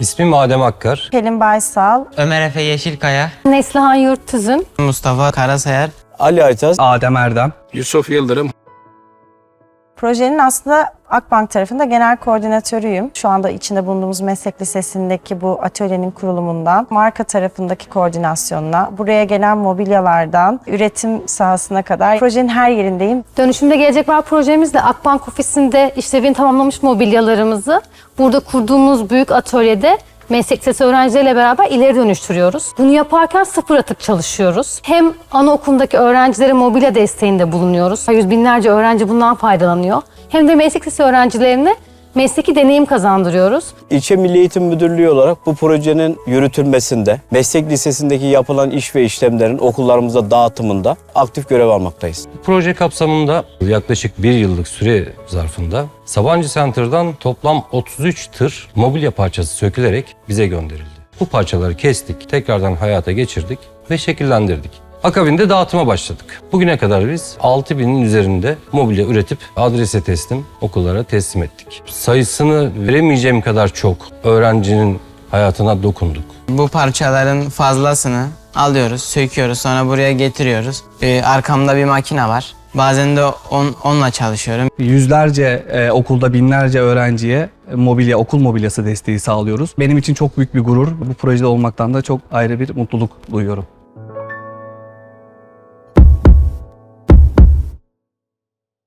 İsmim Adem Akkar. Pelin Baysal, Ömer Efe Yeşilkaya, Neslihan Yurttüzün. Mustafa Karasayar, Ali Aytaz, Adem Erdem. Yusuf Yıldırım, Projenin aslında Akbank tarafında genel koordinatörüyüm. Şu anda içinde bulunduğumuz meslek lisesindeki bu atölyenin kurulumundan, marka tarafındaki koordinasyonuna, buraya gelen mobilyalardan, üretim sahasına kadar projenin her yerindeyim. Dönüşümde Gelecek Var projemizle Akbank ofisinde işlevini tamamlamış mobilyalarımızı burada kurduğumuz büyük atölyede meslek lisesi öğrencileriyle beraber ileri dönüştürüyoruz. Bunu yaparken sıfır atık çalışıyoruz. Hem anaokulundaki öğrencilere mobilya desteğinde bulunuyoruz. Yüz binlerce öğrenci bundan faydalanıyor. Hem de meslek lisesi öğrencilerine mesleki deneyim kazandırıyoruz. İlçe Milli Eğitim Müdürlüğü olarak bu projenin yürütülmesinde, meslek lisesindeki yapılan iş ve işlemlerin okullarımıza dağıtımında aktif görev almaktayız. Proje kapsamında yaklaşık bir yıllık süre zarfında Sabancı Center'dan toplam 33 tır mobilya parçası sökülerek bize gönderildi. Bu parçaları kestik, tekrardan hayata geçirdik ve şekillendirdik. Akabinde dağıtıma başladık. Bugüne kadar biz 6000'in üzerinde mobilya üretip adrese teslim, okullara teslim ettik. Sayısını veremeyeceğim kadar çok öğrencinin hayatına dokunduk. bu parçaların fazlasını alıyoruz, söküyoruz, sonra buraya getiriyoruz. Ee, arkamda bir makine var. Bazen de on, onunla çalışıyorum. Yüzlerce e, okulda binlerce öğrenciye mobilya, okul mobilyası desteği sağlıyoruz. Benim için çok büyük bir gurur. Bu projede olmaktan da çok ayrı bir mutluluk duyuyorum.